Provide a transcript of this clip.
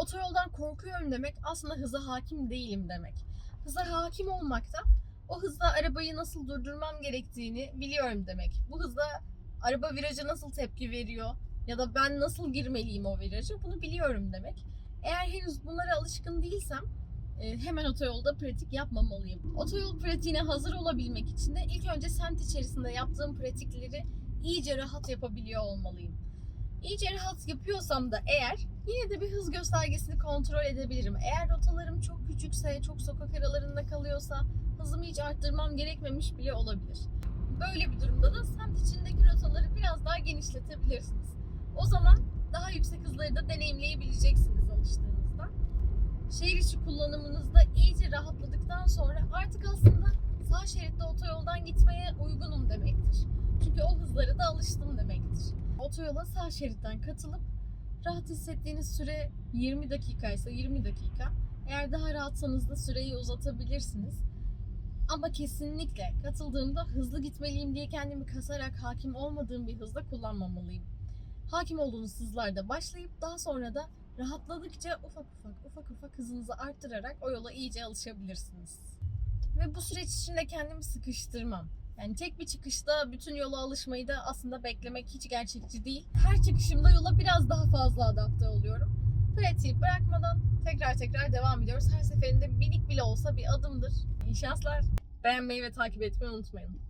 Otoyoldan korkuyorum demek aslında hıza hakim değilim demek. Hıza hakim olmak da o hızda arabayı nasıl durdurmam gerektiğini biliyorum demek. Bu hızda araba viraja nasıl tepki veriyor ya da ben nasıl girmeliyim o viraja bunu biliyorum demek. Eğer henüz bunlara alışkın değilsem e, hemen otoyolda pratik yapmamalıyım. Otoyol pratiğine hazır olabilmek için de ilk önce semt içerisinde yaptığım pratikleri iyice rahat yapabiliyor olmalıyım. İyice rahat yapıyorsam da eğer yine de bir hız göstergesini kontrol edebilirim. Eğer rotalarım çok küçükse, çok sokak aralarında kalıyorsa hızımı hiç arttırmam gerekmemiş bile olabilir. Böyle bir durumda da semt içindeki rotaları biraz daha genişletebilirsiniz. O zaman daha yüksek hızları da deneyimleyebileceksiniz alıştığınızda. Şehir içi kullanımınızda iyice rahatladıktan sonra artık aslında sağ şeritte otoyoldan gitmeye uygunum demektir. Çünkü o hızlara da alıştım demektir. Otoyola sağ şeritten katılıp rahat hissettiğiniz süre 20 dakika ise 20 dakika. Eğer daha rahatsanız da süreyi uzatabilirsiniz. Ama kesinlikle katıldığımda hızlı gitmeliyim diye kendimi kasarak hakim olmadığım bir hızda kullanmamalıyım. Hakim olduğunuz hızlarda başlayıp daha sonra da rahatladıkça ufak ufak ufak ufak hızınızı arttırarak o yola iyice alışabilirsiniz. Ve bu süreç içinde kendimi sıkıştırmam. Yani tek bir çıkışta bütün yola alışmayı da aslında beklemek hiç gerçekçi değil. Her çıkışımda yola biraz daha fazla adapte oluyorum. Pratiği bırakmadan tekrar tekrar devam ediyoruz. Her seferinde minik bile olsa bir adımdır. İyi şanslar. Beğenmeyi ve takip etmeyi unutmayın.